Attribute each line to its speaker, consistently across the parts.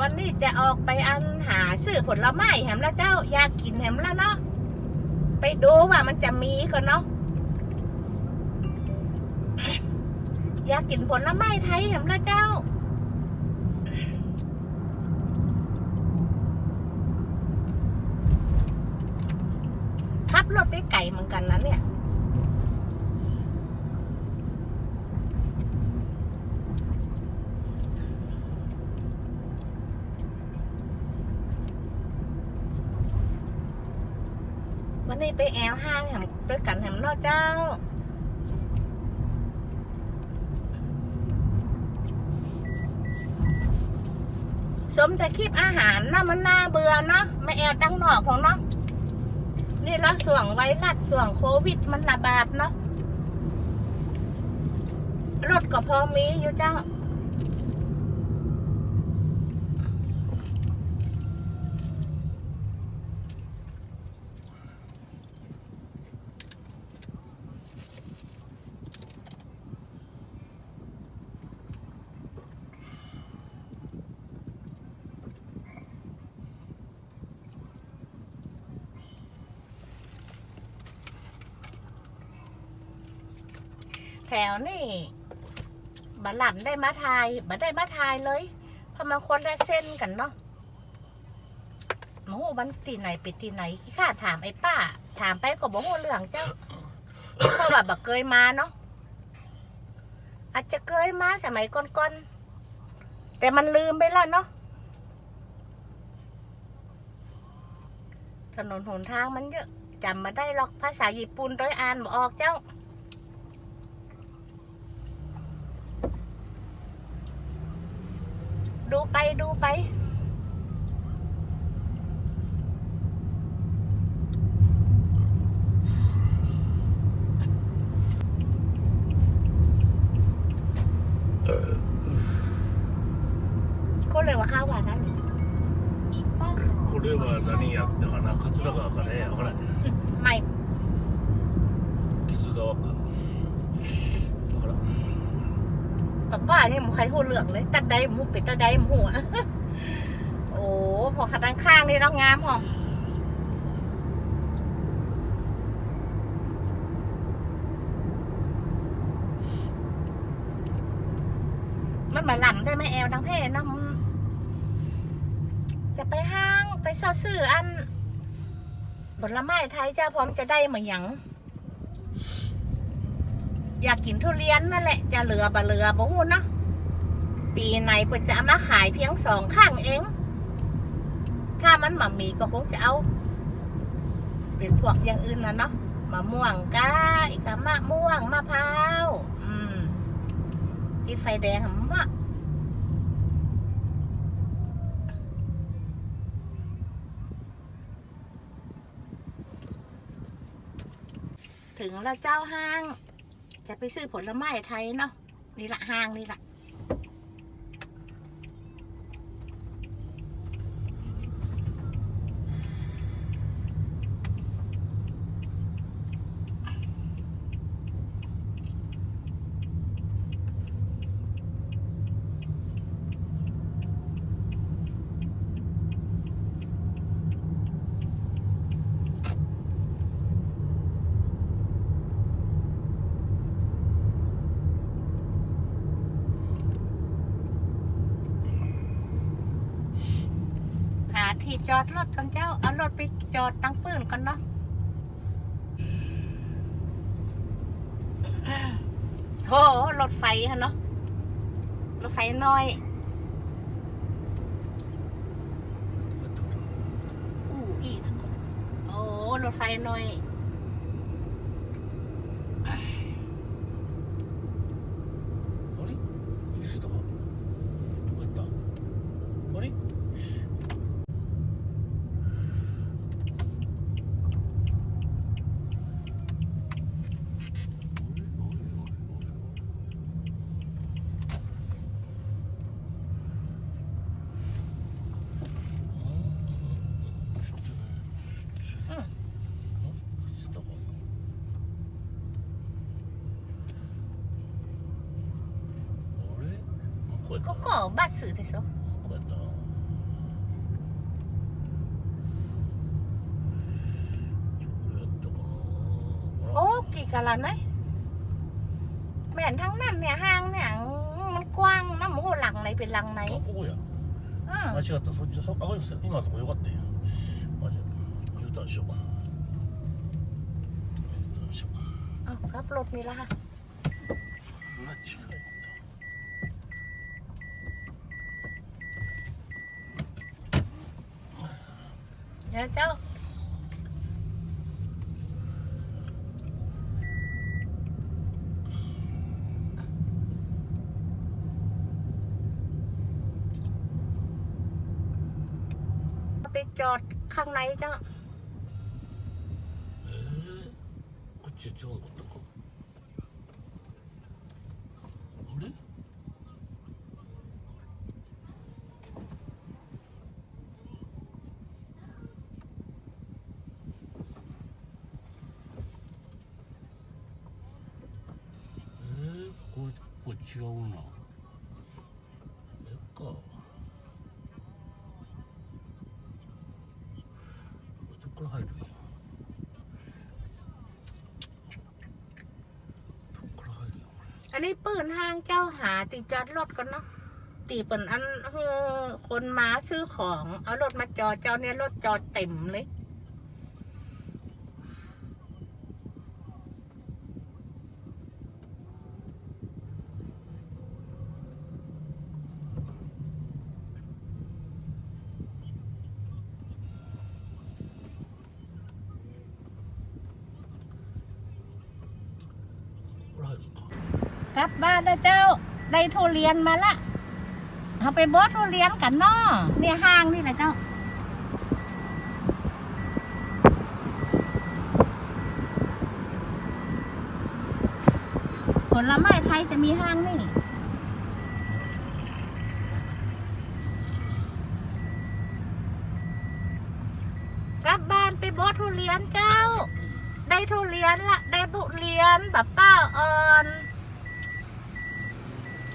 Speaker 1: วันนี้จะออกไปอันหาซื้อผลไม้แหมละเจ้า อยากกินแหมละเนาะไปดูว่ามันจะมีก่อนเนาะอยากกินผลไม้ไทยแหมละเจ้าขับรถไปไก่เหมือนกันนะเนี่ย ไปแอวห้างแหมด้วยกันแหมนอเจ้าสมแต่คลิปอาหารเนาะมันน่าเบื่อเนาะไม่แอวดังหนอกของเนาะนี่ละส่วงไวรัสส่วงโควิดมันระบาดเนาะรถก็พอมีอยู่เจ้า แถวนี่บัหล่ำได้มาทายบัได้มาทายเลยเพราะมันคนละเส้นกันเนาะหมูมันตีไหนไปตีไหนข้าถามไอ้ป้า ถามไปก็บอกว่าเรื่องเจ้าเพราะว่าบักเคยมาเนาะอาจจะเคยมาสมัยก่อนๆแต่มันลืมไปแล้วเนาะถนนหนทางมันเยอะจำมาได้หรอกภาษาญี่ปุ่นโดยอ่านบออกเจ้า ดูไปดูไป これは川何
Speaker 2: 一般道
Speaker 3: これは何やったかな桂川かねほら
Speaker 1: ไม่
Speaker 3: 木津川か
Speaker 1: ป้าเนี่ยหมูใครหัวเหลืองเลยตัดใดหมูเป็ดตัดใดหมูหัวโอ้พอขัดด้านข้างนี่เรางามหอมมันมาหล่ำได้ไหมแอลดังเพศนะจะไปห้างไปซอซื้ออันผลไม้ไทยเจ้าพร้อมจะได้เหมือนหยัง อยากกินทุเรียนนั่นแหละจะเหลือบะเหลือบ่ฮู้เนาะปีไหนเปิดจะเอามาขายเพียงสองข้างเอง ถ้ามันมามีก็คงจะเอา เป็นพวกอย่างอื่นนะเนาะมะม่วงก้าอีกมะม่วงมะพร้าวอืมกินไฟแดงมะถึงแล้วเจ้าห้าง จะไปซื้อผลไม้ไทยเนาะนี่ละห้างนี่ละหาที่ จอดรถกันเจ้า เอารถไปจอดตั้งปืนกันเนาะโอ้รถไฟฮะเนาะ รถไฟน้อยอู้อีโอ้รถไฟน้อย
Speaker 3: えた
Speaker 1: ก็ก็บัตรสื่อที่สุด
Speaker 3: こうやったなこうやったかな
Speaker 1: โอ้กี่กะละนะแม่นทั้งนั้นเนี่ยห้างเนี่ยมันกว้างนะหมูหลังไหนเป็นหลังไหน
Speaker 3: あここや
Speaker 1: อ่า
Speaker 3: 間違ったそっちそあこれ今のとこよかったよマジ U ターンしようかな U ターンしようか
Speaker 1: เอาครับรถนี่ละค่ะ
Speaker 3: な間違え
Speaker 1: เดี๋ยวเจ้าไปจอดข้างในเจ้า
Speaker 3: เอ๊ะก็จะจอดตรง Journal แล้วก็ทุกร้
Speaker 1: อันนี้ปืนห้างเจ้าหาติดจอดรถกันเนาะตีเป็นอันคนมาซื้อของ เอารถมาจอดเจ้าเนี่ยรถจอดเต็มเลย ลับบ้านแล้วเจ้าได้ทุเรียนมาละเอาไปบดทุเรียนกันเนาะเนี่ยห้างนี่แหละเจ้าผลไม้ไทยจะมีห้างนี่กลับบ้านไปบดทุเรียนเจ้า ได้ทุเรียนละได้ทุเรียนแบบป้าอ่อน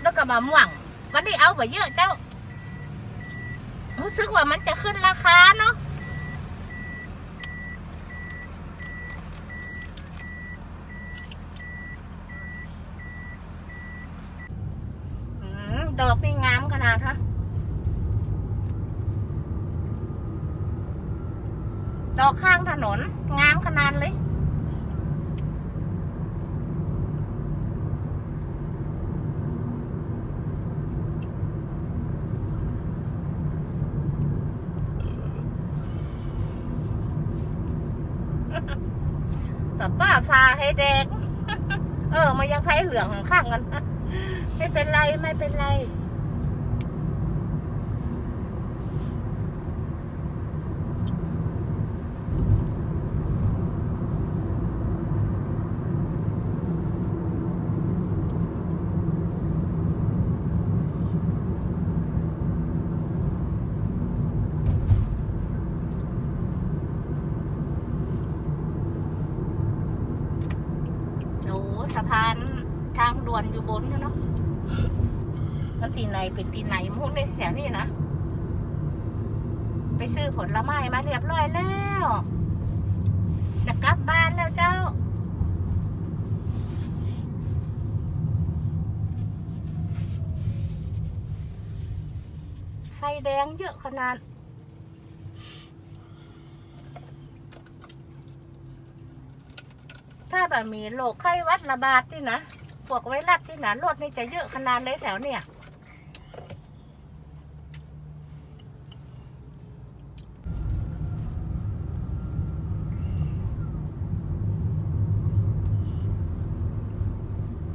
Speaker 1: แล้วก็มะม่วงวันนี้เอาไปเยอะเจ้า รู้สึกว่ามันจะขึ้นราคาเนาะดอกนี่งามขนาดฮะดอกข้างถนน งามขนาดเลย้าให้แดงเออ มันยังไฟเหลืองข้างกัน ไม่เป็นไร ไม่เป็นไร โอ้ สะพานทางด่วนอยู่บนนะเนาะแล้วตีไหนเป็นตีไหนมุ่งในแถวนี้นะ ไปซื้อผลไม้มาเรียบร้อยแล้ว จะกลับบ้านแล้วเจ้าไฟแดงเยอะขนาด ถ้าแบบมีโรคไข้หวัดระบาดนี่นะพวกไวรัสที่หนะรถนี่จะเยอะขนาดเลยแถวเนี่ย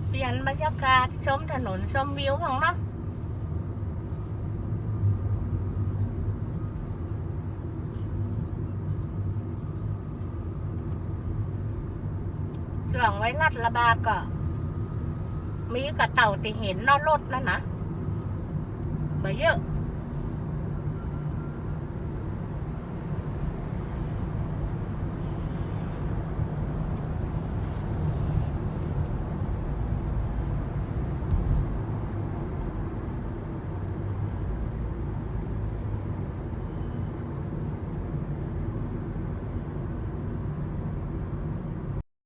Speaker 1: เปลี่ยนบรรยากาศชมถนนชมวิวของเนาะ ล่องไว้รัดระบาดก็ มีกระเต่าตีเห็นนอรถนั่นนะมาเยอะ